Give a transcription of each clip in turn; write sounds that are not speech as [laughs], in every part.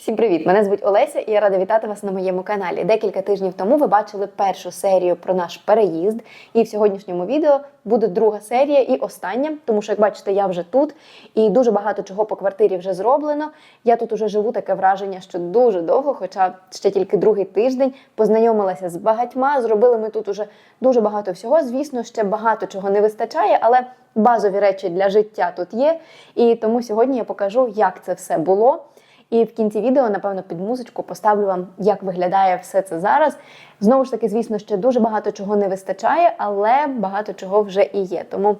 Всім привіт! Мене звуть Олеся і я рада вітати вас на моєму каналі. Декілька тижнів тому ви бачили першу серію про наш переїзд, і в сьогоднішньому відео буде друга серія і остання, тому що, як бачите, я вже тут і дуже багато чого по квартирі вже зроблено. Я тут уже живу таке враження, що дуже довго, хоча ще тільки другий тиждень, познайомилася з багатьма. Зробили ми тут уже дуже багато всього. Звісно, ще багато чого не вистачає, але базові речі для життя тут є. І тому сьогодні я покажу, як це все було. І в кінці відео, напевно, під музичку поставлю вам, як виглядає все це зараз. Знову ж таки, звісно, ще дуже багато чого не вистачає, але багато чого вже і є. Тому,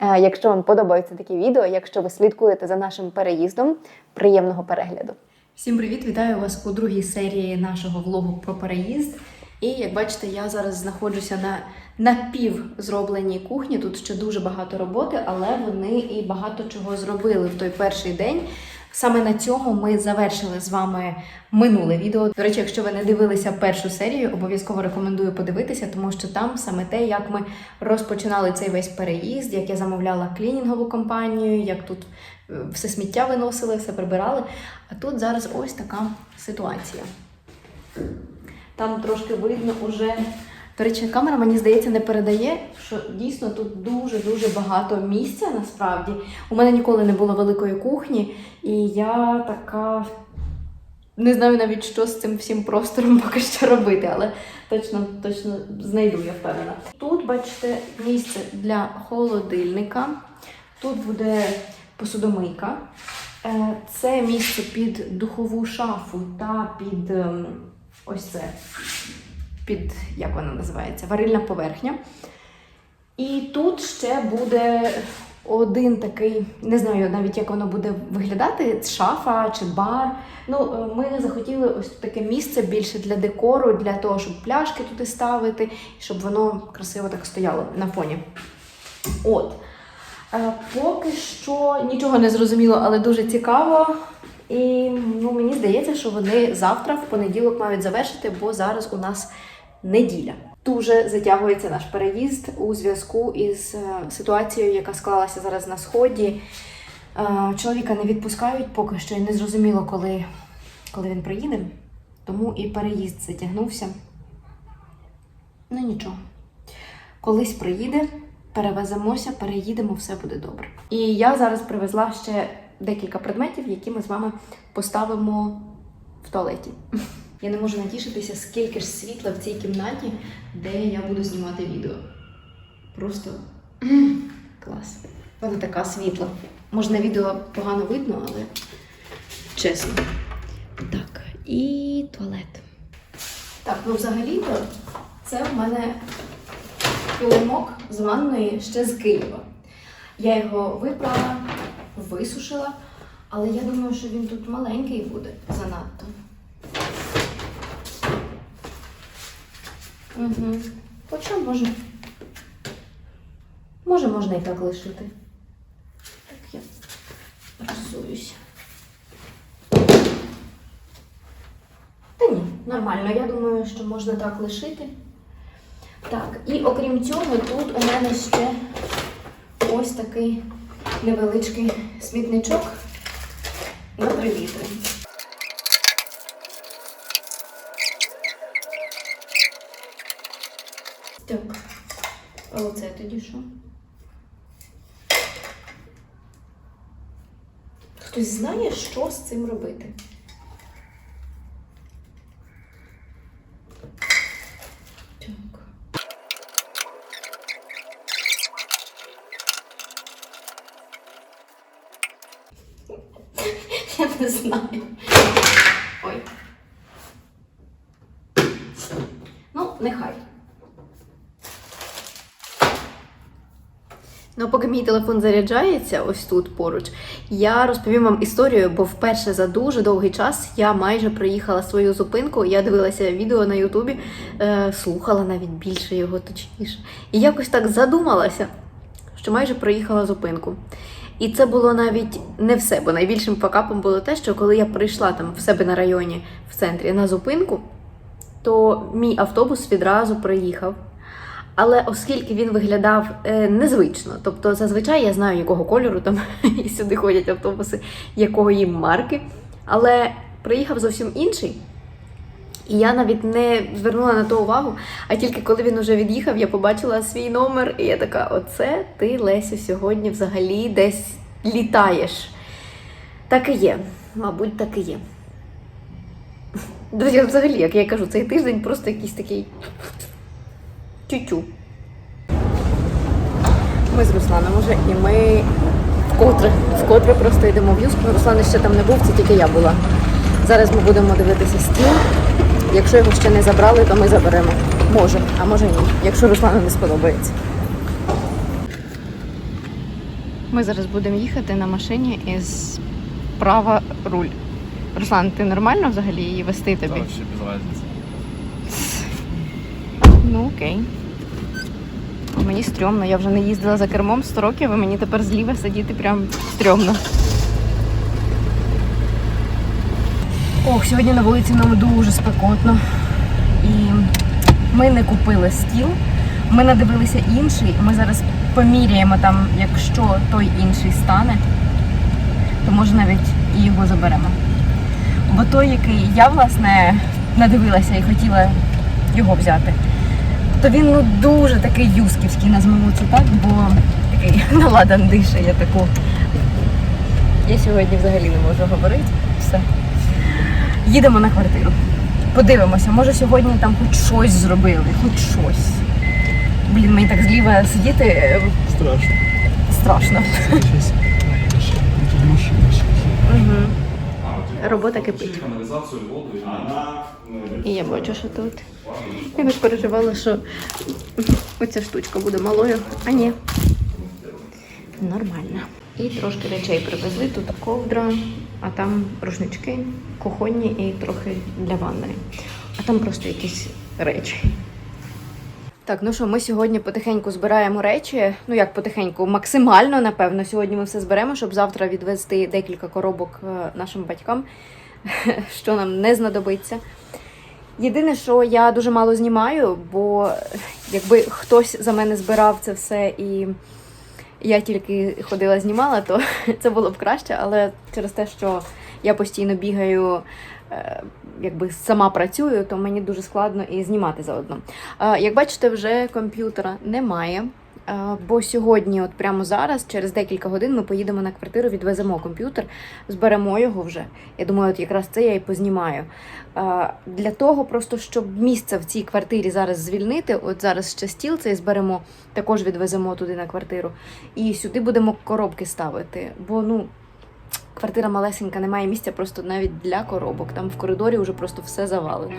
е, якщо вам подобаються такі відео, якщо ви слідкуєте за нашим переїздом, приємного перегляду. Всім привіт! Вітаю вас у другій серії нашого влогу про переїзд. І як бачите, я зараз знаходжуся на напівзробленій кухні. Тут ще дуже багато роботи, але вони і багато чого зробили в той перший день. Саме на цьому ми завершили з вами минуле відео. До речі, якщо ви не дивилися першу серію, обов'язково рекомендую подивитися, тому що там саме те, як ми розпочинали цей весь переїзд, як я замовляла клінінгову компанію, як тут е, все сміття виносили, все прибирали. А тут зараз ось така ситуація. Там трошки видно уже. До речі, камера, мені здається, не передає, що дійсно тут дуже-дуже багато місця насправді. У мене ніколи не було великої кухні, і я така не знаю навіть, що з цим всім простором поки що робити, але точно, точно знайду, я впевнена. Тут, бачите, місце для холодильника. Тут буде посудомийка. Е, Це місце під духову шафу та під ем, ось це, під як вона називається, варильна поверхня. І тут ще буде один такий, не знаю навіть як воно буде виглядати, шафа чи бар. Ну, е, ми захотіли ось таке місце більше для декору, для того, щоб пляшки туди ставити, щоб воно красиво так стояло на фоні. От. Е, Поки що нічого не зрозуміло, але дуже цікаво. І ну, мені здається, що вони завтра, в понеділок, мають завершити, бо зараз у нас неділя. Дуже затягується наш переїзд у зв'язку із е, ситуацією, яка склалася зараз на сході. Е, Чоловіка не відпускають поки що і не зрозуміло, коли, коли він приїде. Тому і переїзд затягнувся. Ну нічого. Колись приїде, перевеземося, переїдемо, все буде добре. І я зараз привезла ще декілька предметів, які ми з вами поставимо в туалеті. Я не можу натішитися, скільки ж світла в цій кімнаті, де я буду знімати відео. Просто клас. Вона така світла. Може, на відео погано видно, але чесно. Так, і туалет. Так, ну взагалі-то це в мене килимок з ванної ще з Києва. Я його випрала, висушила, але я думаю, що він тут маленький буде занадто. Угу. Хоча може. Може, можна і так лишити. Так я розсуюся. Та ні, нормально. Я думаю, що можна так лишити. Так, і окрім цього, тут у мене ще ось такий невеличкий смітничок на 3 літри. Так, а оце тоді що? Хтось знає, що з цим робити? Так. Я не знаю. Ой. Ну, нехай. Ну, поки мій телефон заряджається ось тут поруч, я розповім вам історію, бо вперше за дуже довгий час я майже проїхала свою зупинку. Я дивилася відео на Ютубі, е, слухала навіть більше його точніше. І якось так задумалася, що майже проїхала зупинку. І це було навіть не все, бо найбільшим факапом було те, що коли я прийшла там в себе на районі в центрі на зупинку, то мій автобус відразу приїхав. Але оскільки він виглядав е, незвично, тобто зазвичай я знаю, якого кольору там [laughs] і сюди ходять автобуси, якої марки. Але приїхав зовсім інший. І я навіть не звернула на то увагу, а тільки коли він уже від'їхав, я побачила свій номер, і я така: оце ти, Лесю, сьогодні взагалі десь літаєш. Так і є, мабуть, так і є. Друзі, взагалі, як я кажу, цей тиждень просто якийсь такий тютю. Ми з Русланом уже, і ми вкотре, вкотре просто йдемо в Юску. Руслан ще там не був, це тільки я була. Зараз ми будемо дивитися стіл. Якщо його ще не забрали, то ми заберемо. Може, а може ні, якщо Руслану не сподобається. Ми зараз будемо їхати на машині із права руль. Руслан, ти нормально взагалі її вести тобі? Вообще без разницы. Ну окей. Мені стрьомно, я вже не їздила за кермом 100 років, і мені тепер зліва сидіти прям стрьомно. Ох, сьогодні на вулиці нам дуже спекотно. І ми не купили стіл. Ми надивилися інший. Ми зараз поміряємо там, якщо той інший стане, то може навіть і його заберемо. Бо той, який я власне надивилася і хотіла його взяти, то він ну дуже такий юсківський, назвемо це так, бо такий [laughs] наладан дише, я таку. Я сьогодні взагалі не можу говорити. Все. Їдемо на квартиру. Подивимося, може сьогодні там хоч щось зробили, хоч щось. Блін, мені так зліва сидіти е, Страшно. страшно. Сейчас наедешь. Ну, тут машина Угу. Робота кипить. І я бачу, що тут. Я так переживала, що оця штучка буде малою, а ні. Нормально. І трошки речей привезли. Тут ковдра, а там рушнички, кухонні і трохи для ванної. А там просто якісь речі. Так, ну що, ми сьогодні потихеньку збираємо речі. Ну як потихеньку, максимально, напевно. Сьогодні ми все зберемо, щоб завтра відвезти декілька коробок е, нашим батькам, [laughs] що нам не знадобиться. Єдине, що я дуже мало знімаю, бо якби хтось за мене збирав це все і я тільки ходила знімала, то [laughs] це було б краще, але через те, що я постійно бігаю, е, якби сама працюю, то мені дуже складно і знімати заодно. Як бачите, вже комп'ютера немає. Бо сьогодні, от прямо зараз, через декілька годин, ми поїдемо на квартиру, відвеземо комп'ютер, зберемо його вже. Я думаю, от якраз це я і познімаю. Для того, просто щоб місце в цій квартирі зараз звільнити, от зараз ще стіл цей зберемо, також відвеземо туди на квартиру. І сюди будемо коробки ставити. Бо ну, квартира малесенька, немає місця просто навіть для коробок. Там в коридорі вже просто все завалено.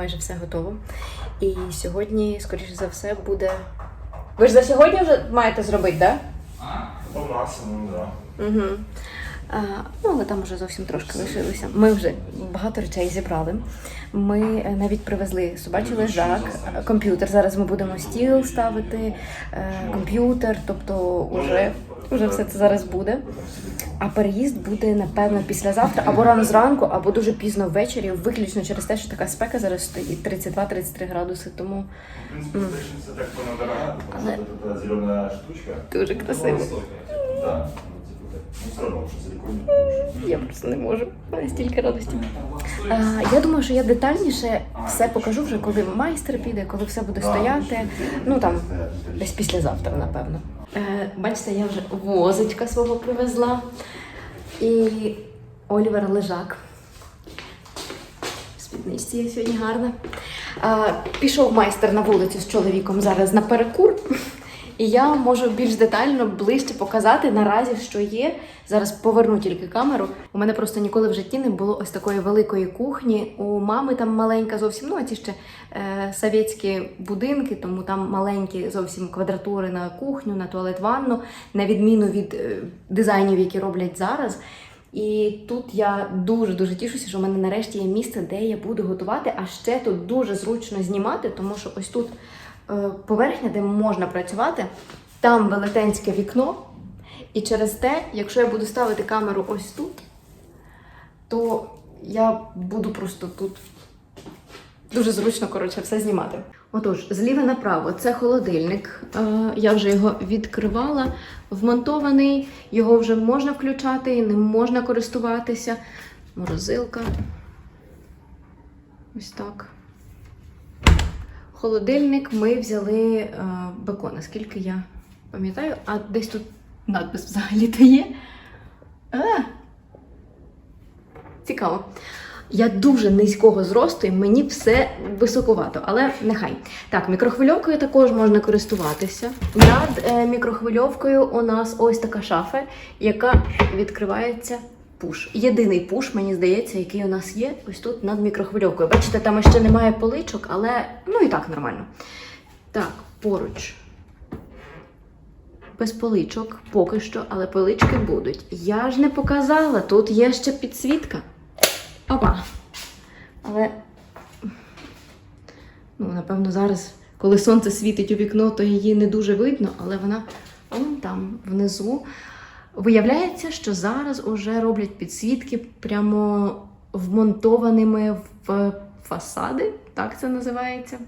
Майже все готово. І сьогодні, скоріше за все, буде. Ви ж за сьогодні вже маєте зробити, так? По максимуму. Да? Угу. А, ну, але там вже зовсім трошки лишилося. Ми вже багато речей зібрали. Ми е, навіть привезли собачий лежак, е, комп'ютер. Зараз ми будемо стіл ставити, е, комп'ютер, тобто уже, уже все це зараз буде. А переїзд буде, напевно, післязавтра, або рано зранку, або дуже пізно ввечері, виключно через те, що така спека зараз стоїть 32-33 градуси, тому В принципе, слышится так понадорога, потому Але- что вот эта штучка. дуже красиво. Ну, так. Ну. Я просто не можу. Стільки радості. А, я думаю, що я детальніше все покажу вже, коли майстер піде, коли все буде стояти. Ну там десь післязавтра, напевно. Е, бачите, я вже возичка свого привезла. І Олівер лежак. Спідничці я сьогодні гарна. Пішов майстер на вулицю з чоловіком зараз на перекур. І я можу більш детально ближче показати наразі, що є. Зараз поверну тільки камеру. У мене просто ніколи в житті не було ось такої великої кухні. У мами там маленька зовсім, ну а ті ще е, совєтські будинки, тому там маленькі зовсім квадратури на кухню, на туалет ванну, на відміну від е, дизайнів, які роблять зараз. І тут я дуже дуже тішуся, що в мене нарешті є місце, де я буду готувати. А ще тут дуже зручно знімати, тому що ось тут е, поверхня, де можна працювати, там велетенське вікно. І через те, якщо я буду ставити камеру ось тут, то я буду просто тут дуже зручно коротше все знімати. Отож, зліва направо це холодильник. Е, я вже його відкривала, вмонтований, його вже можна включати, ним можна користуватися. Морозилка. Ось так. Холодильник ми взяли е, бекон, наскільки я пам'ятаю, а десь тут надпис взагалі-то є. А, цікаво. Я дуже низького зросту, і мені все високовато, але нехай. Так, мікрохвильовкою також можна користуватися. Над е, мікрохвильовкою у нас ось така шафа, яка відкривається пуш. Єдиний пуш, мені здається, який у нас є ось тут над мікрохвильовкою. Бачите, там ще немає поличок, але ну і так нормально. Так, поруч. Без поличок поки що, але полички будуть. Я ж не показала, тут є ще підсвітка. Опа. Але, ну, напевно, зараз, коли сонце світить у вікно, то її не дуже видно, але вона он там внизу. Виявляється, що зараз уже роблять підсвітки прямо вмонтованими в фасади, так це називається.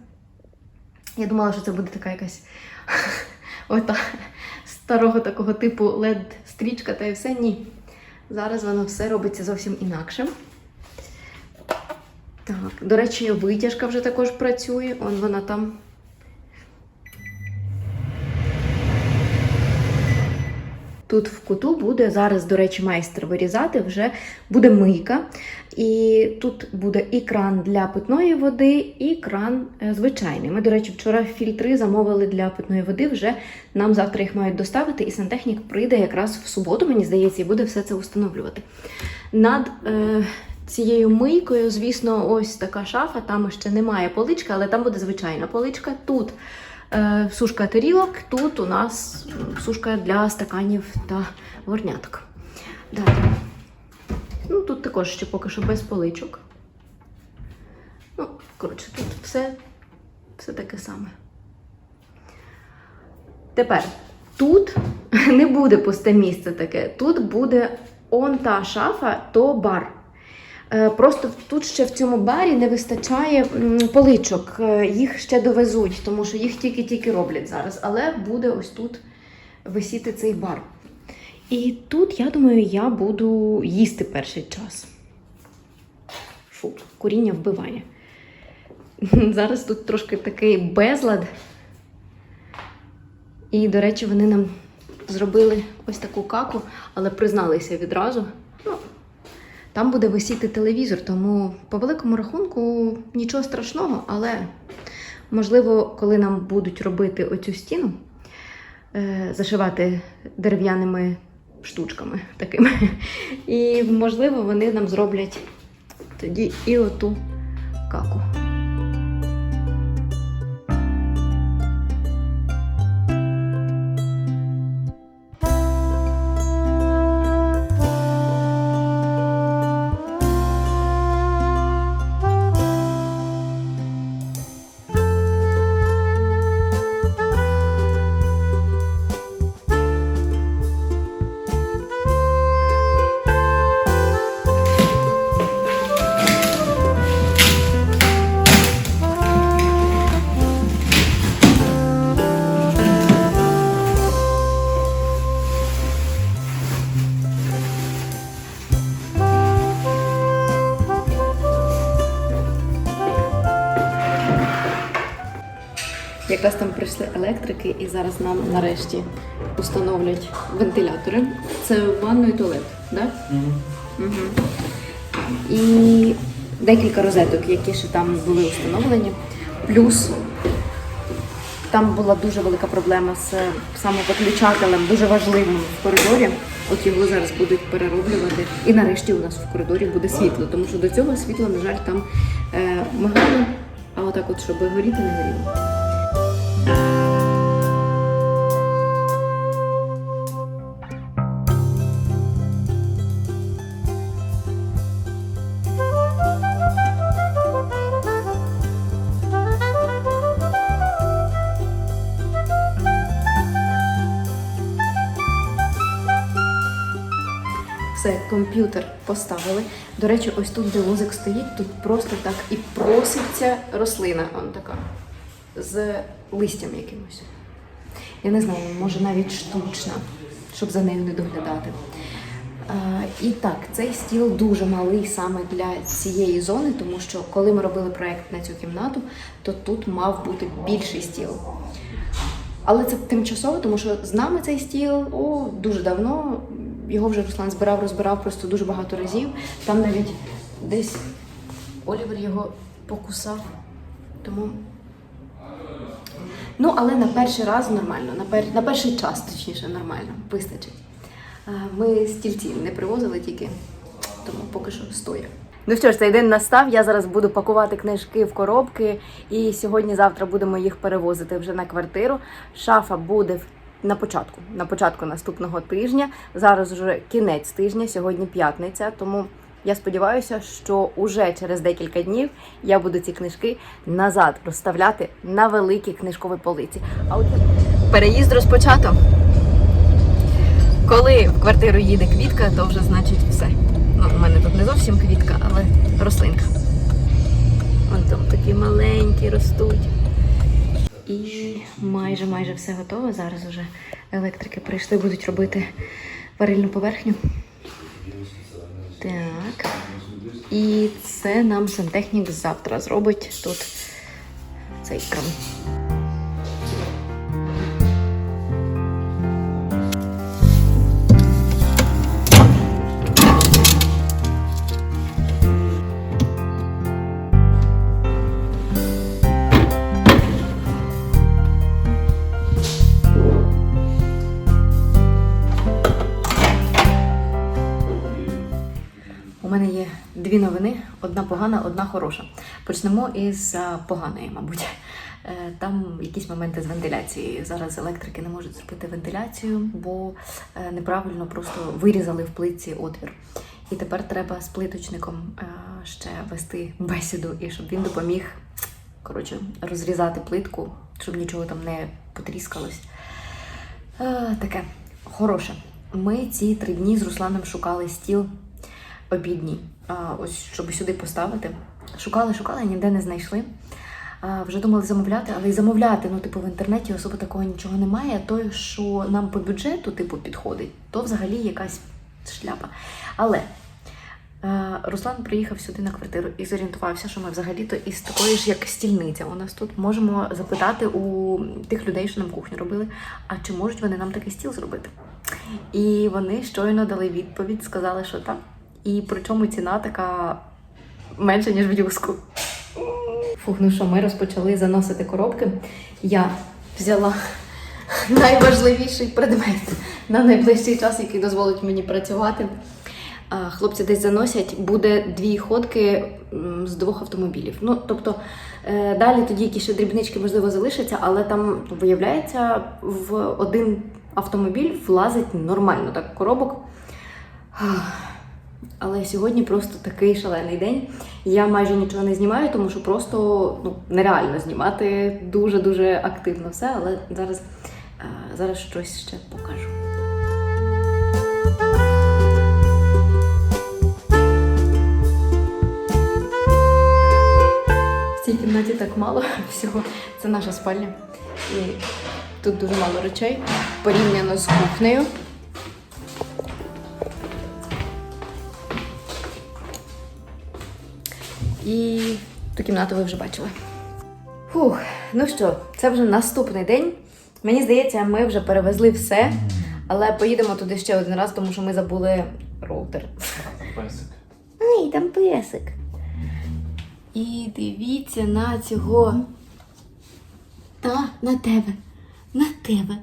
Я думала, що це буде така якась [laughs] ота старого такого типу LED-стрічка, та й все ні. Зараз воно все робиться зовсім інакше. Так, до речі, витяжка вже також працює. Он вона там. Тут в куту буде зараз, до речі, майстер вирізати, вже буде мийка. І тут буде і кран для питної води, і кран е, звичайний. Ми, до речі, вчора фільтри замовили для питної води. Вже нам завтра їх мають доставити, і сантехнік прийде якраз в суботу, мені здається, і буде все це встановлювати. Над е, цією мийкою, звісно, ось така шафа. Там ще немає полички, але там буде звичайна поличка. Тут сушка тарілок, тут у нас сушка для стаканів та горняток. Далі. Ну, тут також ще поки що без поличок. Ну, коротше, тут все, все таке саме. Тепер тут [laughs] не буде пусте місце таке. Тут буде он та шафа, то бар. Е, Просто тут ще в цьому барі не вистачає поличок. Е, Їх ще довезуть, тому що їх тільки-тільки роблять зараз. Але буде ось тут висіти цей бар. І тут, я думаю, я буду їсти перший час. Фу, куріння вбиває. [laughs] Зараз тут трошки такий безлад. І, до речі, вони нам зробили ось таку каку, але призналися відразу. Ну, там буде висіти телевізор, тому по великому рахунку нічого страшного, але можливо, коли нам будуть робити оцю стіну, е, зашивати дерев'яними штучками такими. І можливо, вони нам зроблять тоді і оту каку. Електрики, і зараз нам нарешті установлять вентилятори. Це ванну і туалет, так? Угу. І декілька розеток, які ще там були встановлені. Плюс там була дуже велика проблема з самовиключателем, дуже важливим в коридорі. От його зараз будуть перероблювати. І нарешті у нас в коридорі буде світло, тому що до цього світло, на жаль, там е, мигало, а отак, от, щоб горіти, не горіло. Комп'ютер поставили. До речі, ось тут, де возик стоїть, тут просто так і проситься рослина. Он така з листям якимось. Я не знаю, може навіть штучна, щоб за нею не доглядати. Е, і так, цей стіл дуже малий саме для цієї зони, тому що коли ми робили проект на цю кімнату, то тут мав бути більший стіл. Але це тимчасово, тому що з нами цей стіл о, дуже давно. Його вже Руслан збирав, розбирав просто дуже багато разів. Там навіть десь Олівер його покусав. Тому. Ну, але на перший раз нормально, на, пер... на перший час, точніше, нормально, вистачить. Ми стільці не привозили тільки, тому поки що стоя. Ну що ж, цей день настав. Я зараз буду пакувати книжки в коробки, і сьогодні-завтра будемо їх перевозити вже на квартиру. Шафа буде в- на початку, на початку наступного тижня. Зараз вже кінець тижня, сьогодні п'ятниця, тому. Я сподіваюся, що уже через декілька днів я буду ці книжки назад розставляти на великій книжковій полиці. А от переїзд розпочато. Коли в квартиру їде квітка, то вже значить все. Ну, у мене тут не зовсім квітка, але рослинка. Вон там такі маленькі ростуть. І майже майже все готове. Зараз уже електрики прийшли, будуть робити варильну поверхню. Так. І це нам сантехнік завтра зробить тут цей кран. Дві новини: одна погана, одна хороша. Почнемо із поганої, мабуть. Е, Там якісь моменти з вентиляцією. Зараз електрики не можуть зробити вентиляцію, бо е, неправильно просто вирізали в плитці отвір. І тепер треба з плиточником е, ще вести бесіду, і щоб він допоміг коротше, розрізати плитку, щоб нічого там не потріскалось. Е, Таке хороше. Ми ці три дні з Русланом шукали стіл обідній, ось щоб сюди поставити. Шукали, шукали, ніде не знайшли. Вже думали замовляти, але й замовляти, ну, типу, в інтернеті особо такого нічого немає. Той, що нам по бюджету, типу, підходить, то взагалі якась шляпа. Але е, Руслан приїхав сюди на квартиру і зорієнтувався, що ми взагалі-то із такої ж, як стільниця. У нас тут можемо запитати у тих людей, що нам кухню робили, а чи можуть вони нам такий стіл зробити? І вони щойно дали відповідь, сказали, що так. І причому ціна така менша, ніж в юску. Фух, ну що, ми розпочали заносити коробки. Я взяла найважливіший предмет на найближчий час, який дозволить мені працювати. Хлопці десь заносять, буде дві ходки з двох автомобілів. Ну, тобто, е, далі тоді якісь ще дрібнички, можливо, залишаться, але там виявляється, в один автомобіль влазить нормально так коробок. Але сьогодні просто такий шалений день. Я майже нічого не знімаю, тому що просто ну, нереально знімати дуже-дуже активно все, але зараз, е, зараз щось ще покажу. В цій кімнаті так мало [laughs] всього. Це наша спальня. І тут дуже мало речей порівняно з кухнею. І ту кімнату ви вже бачили. Фух, ну що, це вже наступний день. Мені здається, ми вже перевезли все, але поїдемо туди ще один раз, тому що ми забули роутер. Песик. Ай, там песик. І дивіться на цього. Та, на тебе. На тебе.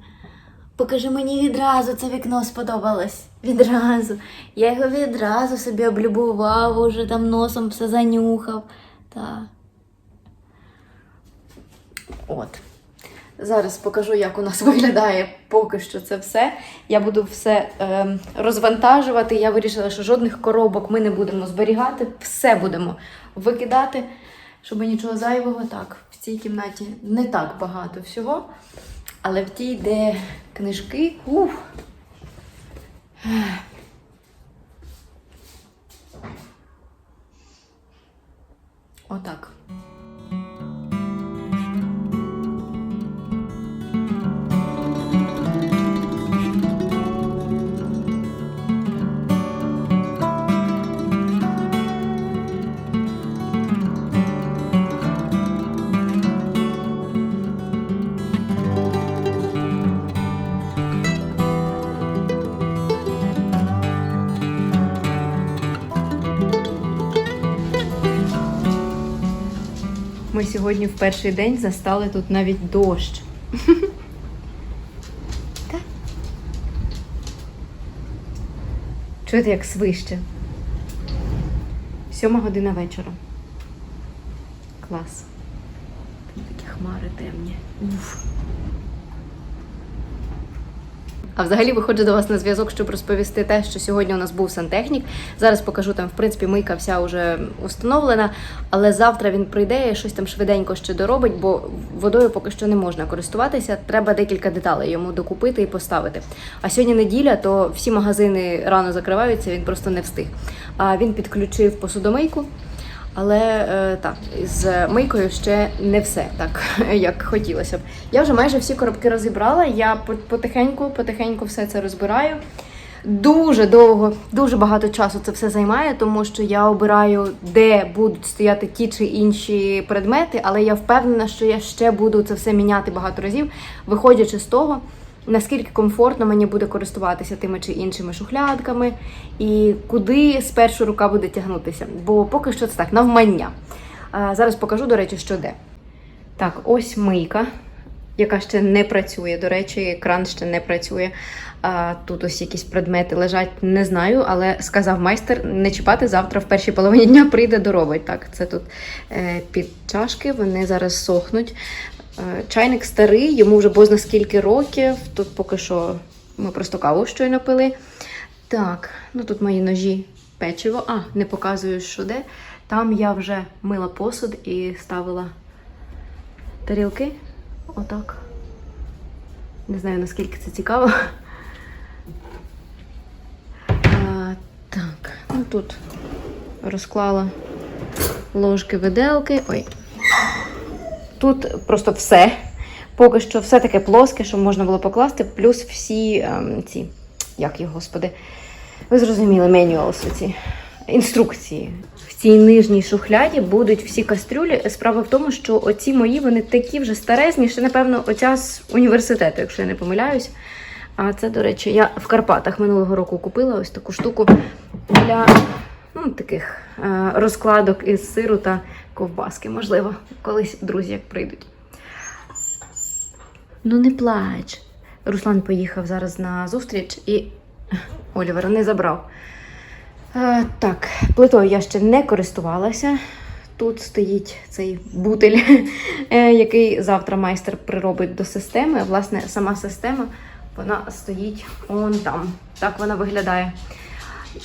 Покажи мені відразу, це вікно сподобалось. Відразу. Я його відразу собі облюбував, уже там носом все занюхав. Та. От. Зараз покажу, як у нас [laughs] виглядає поки що це все. Я буду все ем, розвантажувати. Я вирішила, що жодних коробок ми не будемо зберігати, все будемо викидати, щоб нічого зайвого. Так, в цій кімнаті не так багато всього. Але в тій, де книжки, ух. Отак. Сьогодні в перший день застали тут навіть дощ. [laughs] Чуєте, як свище? Сьома година вечора. Клас. Там такі хмари темні. Уф. А взагалі виходжу до вас на зв'язок, щоб розповісти те, що сьогодні у нас був сантехнік. Зараз покажу там, в принципі, мийка вся вже установлена, але завтра він прийде і щось там швиденько ще доробить, бо водою поки що не можна користуватися. Треба декілька деталей йому докупити і поставити. А сьогодні неділя, то всі магазини рано закриваються, він просто не встиг. А він підключив посудомийку. Але е, так, з мийкою ще не все так, [laughs] як хотілося б. Я вже майже всі коробки розібрала. Я потихеньку, потихеньку все це розбираю. Дуже довго, дуже багато часу це все займає, тому що я обираю, де будуть стояти ті чи інші предмети, але я впевнена, що я ще буду це все міняти багато разів, виходячи з того, наскільки комфортно мені буде користуватися тими чи іншими шухлядками, і куди спершу рука буде тягнутися. Бо поки що це так, навмання. Зараз покажу, до речі, що де. Так, ось мийка, яка ще не працює. До речі, кран ще не працює. Тут ось якісь предмети лежать, не знаю, але сказав майстер не чіпати завтра в першій половині дня прийде доробить. Так, це тут е, під чашки, вони зараз сохнуть. Е, Чайник старий, йому вже бозна скільки років. Тут поки що ми просто каву щойно пили. Так, ну тут мої ножі печиво. А, не показую, що де. Там я вже мила посуд і ставила тарілки. Отак. Не знаю, наскільки це цікаво. А, [laughs] так, ну тут розклала ложки, виделки. Ой, Тут просто все. Поки що все таке плоске, що можна було покласти, плюс всі ем, ці, як їх, господи, ви зрозуміли, менюалс, ці інструкції. В цій нижній шухляді будуть всі кастрюлі. Справа в тому, що оці мої вони такі вже старезні, ще, напевно, оця з університету, якщо я не помиляюсь. А це, до речі, я в Карпатах минулого року купила ось таку штуку для ну, таких е, розкладок із сиру та ковбаски. Можливо, колись друзі як прийдуть. Ну, не плач. Руслан поїхав зараз на зустріч і Олівера не забрав. Е, так, плитою я ще не користувалася. Тут стоїть цей бутель, [laughs] е, який завтра майстер приробить до системи. Власне, сама система вона стоїть он там. Так вона виглядає.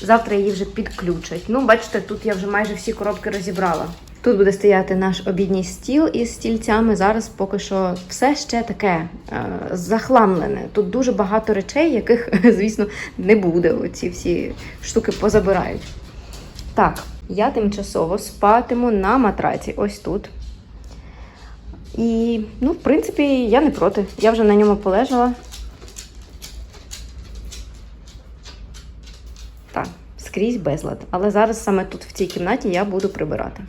Завтра її вже підключать. Ну, бачите, тут я вже майже всі коробки розібрала. Тут буде стояти наш обідній стіл із стільцями. Зараз поки що все ще таке е, захламлене. Тут дуже багато речей, яких, [laughs] звісно, не буде. Оці всі штуки позабирають. Так, я тимчасово спатиму на матраці, ось тут. І, ну, в принципі, я не проти. Я вже на ньому полежала. Так, скрізь безлад. Але зараз саме тут, в цій кімнаті, я буду прибирати.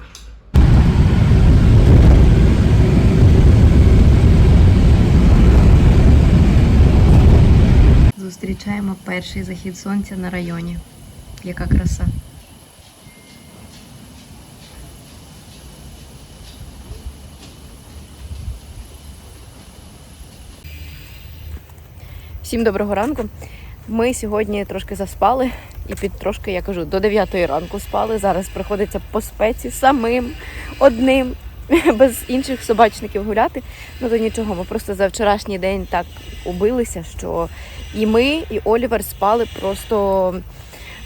Зустрічаємо перший захід сонця на районі. Яка краса. Всім доброго ранку. Ми сьогодні трошки заспали і під трошки, я кажу, до 9 ранку спали. Зараз приходиться по спеці самим, одним, [laughs] без інших собачників гуляти. Ну то нічого, ми просто за вчорашній день так убилися, що і ми, і Олівер спали просто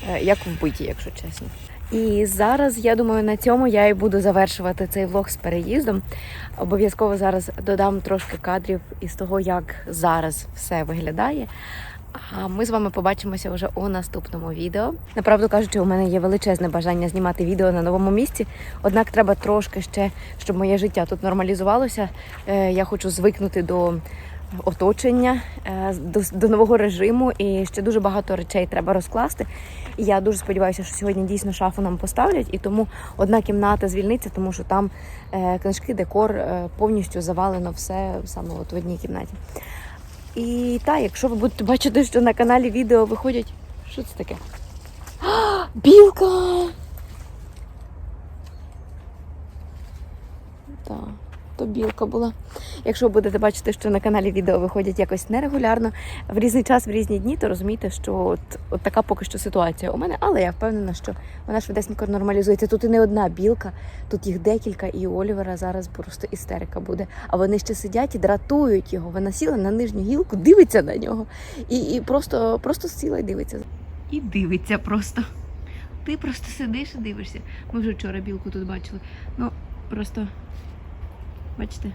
е, як вбиті, якщо чесно. І зараз я думаю, на цьому я і буду завершувати цей влог з переїздом. Обов'язково зараз додам трошки кадрів із того, як зараз все виглядає. А ми з вами побачимося вже у наступному відео. Направду кажучи, у мене є величезне бажання знімати відео на новому місці. Однак треба трошки ще, щоб моє життя тут нормалізувалося. Е, Я хочу звикнути до оточення, е, до, нового режиму, і ще дуже багато речей треба розкласти. І я дуже сподіваюся, що сьогодні дійсно шафу нам поставлять, і тому одна кімната звільниться, тому що там е, книжки, декор повністю завалено все саме от в одній кімнаті. І так, якщо ви будете бачити, що на каналі відео виходять. Що це таке? А, білка! Так, то білка була. Якщо будете бачити, що на каналі відео виходять якось нерегулярно, в різний час, в різні дні, то розумійте, що от, от така поки що ситуація у мене, але я впевнена, що вона швидесенько нормалізується. Тут і не одна білка, тут їх декілька, і у Олівера зараз просто істерика буде. А вони ще сидять і дратують його. Вона сіла на нижню гілку, дивиться на нього і, і просто, просто сіла і дивиться. І дивиться просто. Ти просто сидиш і дивишся. Ми вже вчора білку тут бачили. Ну, просто бачите,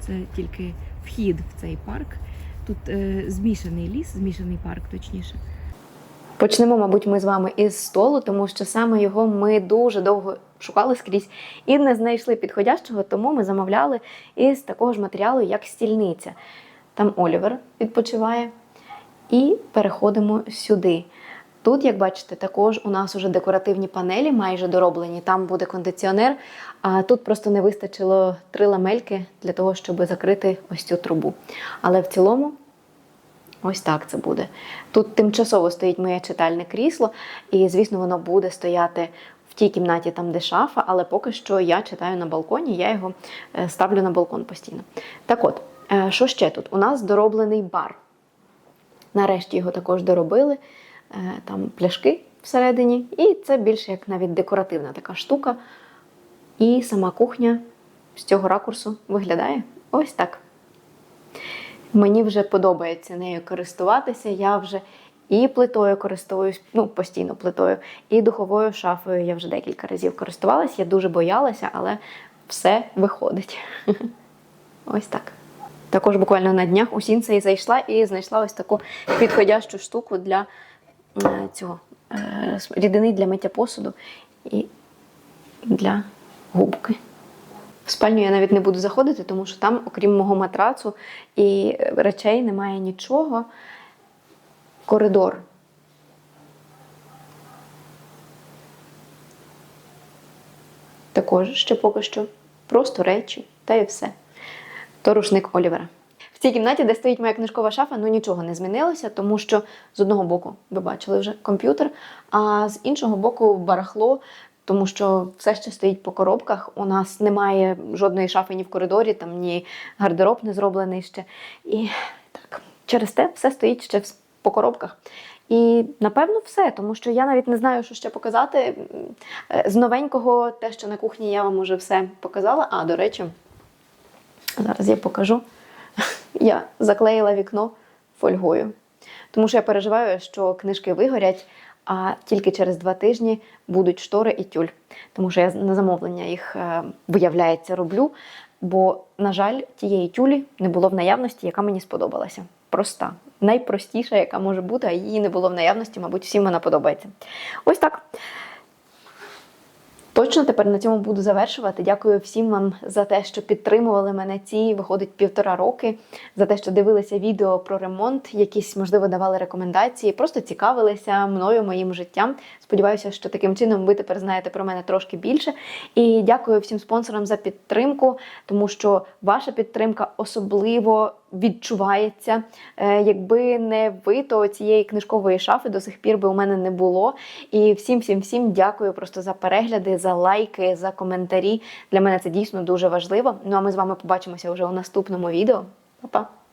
це тільки вхід в цей парк. Тут е, змішаний ліс, змішаний парк, точніше. Почнемо, мабуть, ми з вами із столу, тому що саме його ми дуже довго шукали скрізь і не знайшли підходящого, тому ми замовляли із такого ж матеріалу, як стільниця. Там Олівер відпочиває. І переходимо сюди. Тут, як бачите, також у нас уже декоративні панелі майже дороблені. Там буде кондиціонер, а тут просто не вистачило три ламельки для того, щоб закрити ось цю трубу. Але в цілому Ось так це буде. Тут тимчасово стоїть моє читальне крісло, і, звісно, воно буде стояти в тій кімнаті, там, де шафа, але поки що я читаю на балконі, я його е, ставлю на балкон постійно. Так от, е, що ще тут? У нас дороблений бар. Нарешті його також доробили. Е, Там пляшки всередині, і це більше як навіть декоративна така штука. І сама кухня з цього ракурсу виглядає ось так. Мені вже подобається нею користуватися. Я вже і плитою користуюсь, ну постійно плитою, і духовою шафою я вже декілька разів користувалася. Я дуже боялася, але все виходить. [laughs] Ось так. Також буквально на днях у Сінцеї зайшла і знайшла ось таку підходящу штуку для е, цього е, рідини для миття посуду і для губки. В спальню я навіть не буду заходити, тому що там, окрім мого матрацу і речей, немає нічого. Коридор. Також ще поки що просто речі, та і все. То рушник Олівера. В цій кімнаті, де стоїть моя книжкова шафа, ну нічого не змінилося, тому що з одного боку ви бачили вже комп'ютер, а з іншого боку барахло, тому що все ще стоїть по коробках. У нас немає жодної шафи ні в коридорі, там ні гардероб не зроблений ще. І так, через те все стоїть ще по коробках. І напевно все, тому що я навіть не знаю, що ще показати. Е, З новенького, те, що на кухні я вам уже все показала. А, до речі, зараз я покажу. [laughs] Я заклеїла вікно фольгою. Тому що я переживаю, що книжки вигорять, а тільки через два тижні будуть штори і тюль. Тому що я на замовлення їх, е, виявляється, роблю. Бо, на жаль, тієї тюлі не було в наявності, яка мені сподобалася. Проста, найпростіша, яка може бути, а її не було в наявності, мабуть, всім вона подобається. Ось так. Точно тепер на цьому буду завершувати. Дякую всім вам за те, що підтримували мене ці, виходить, півтора роки, за те, що дивилися відео про ремонт, якісь, можливо, давали рекомендації, просто цікавилися мною, моїм життям. Сподіваюся, що таким чином ви тепер знаєте про мене трошки більше. І дякую всім спонсорам за підтримку, тому що ваша підтримка особливо відчувається. Е, Якби не ви, то цієї книжкової шафи до сих пір би у мене не було. І всім, всім, всім дякую просто за перегляди, за лайки, за коментарі. Для мене це дійсно дуже важливо. Ну а ми з вами побачимося вже у наступному відео. Па-па!